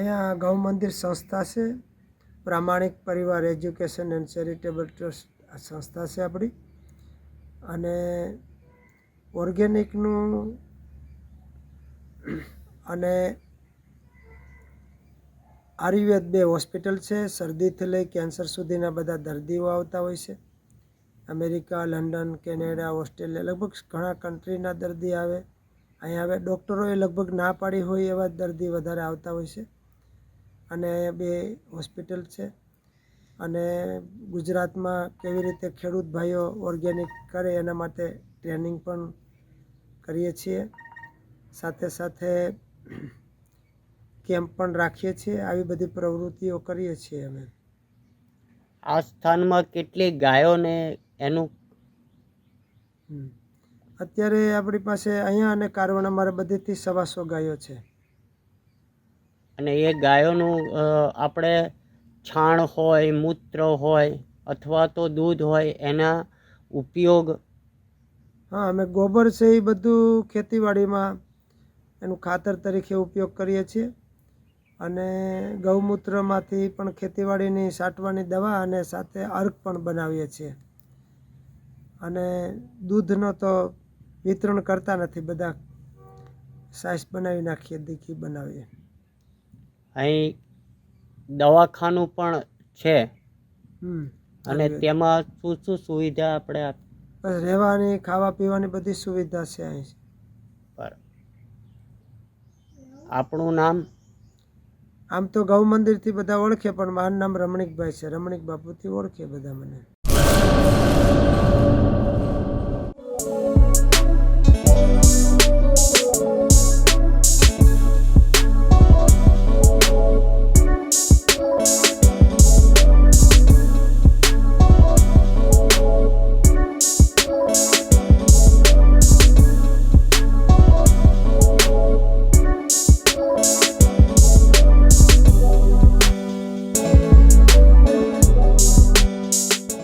અહીંયા ગૌ મંદિર સંસ્થા છે. પ્રામાણિક પરિવાર, એજ્યુકેશન એન્ડ ચેરિટેબલ ટ્રસ્ટ સંસ્થા છે આપણી. અને ઓર્ગેનિકનું અને આયુર્વેદ બે હોસ્પિટલ છે. શરદીથી લઈ કેન્સર સુધીના બધા દર્દીઓ આવતા હોય છે. અમેરિકા, લંડન, કેનેડા, ઓસ્ટ્રેલિયા, લગભગ ઘણા કન્ટ્રીના દર્દી આવે. અહીંયા હવે ડૉક્ટરોએ લગભગ ના પાડી હોય એવા દર્દી વધારે આવતા હોય છે. અને બે હોસ્પિટલ છે. અને ગુજરાતમાં કેવી રીતે ખેડૂત ભાઈઓ ઓર્ગેનિક કરે એના માટે ટ્રેનિંગ પણ કરીએ છીએ. સાથે સાથે કેમ્પ પણ રાખીએ છીએ. આવી બધી પ્રવૃત્તિઓ કરીએ છીએ અમે. આ સ્થાનમાં કેટલી ગાયોને એનું? અત્યારે આપણી પાસે અહીંયા અને કારવણ અમારે બધીથી સવાસો ગાયો છે. અને એ ગાયોનું આપણે છાણ હોય, મૂત્ર હોય અથવા તો દૂધ હોય, એના ઉપયોગ હા, અમે ગોબર છે એ બધું ખેતીવાડીમાં એનું ખાતર તરીકે ઉપયોગ કરીએ છીએ. અને ગૌમૂત્રમાંથી પણ ખેતીવાડીની સાટવાની દવા અને સાથે અર્ક પણ બનાવીએ છીએ. અને દૂધનો તો વિતરણ કરતા નથી, બધા સાઇઝ બનાવી નાખીએ, દીખી બનાવીએ. અહીં દવાખાનું પણ છે. અને તેમાં શું શું સુવિધા આપણે આપ- બસ રહેવાની ખાવા પીવાની બધી સુવિધા છે અહીં. પર આપણું નામ? આમ તો ગૌ મંદિરથી બધા ઓળખે પણ મારું નામ રમણીકભાઈ છે. રમણીક બાપુથી ઓળખે બધા મને.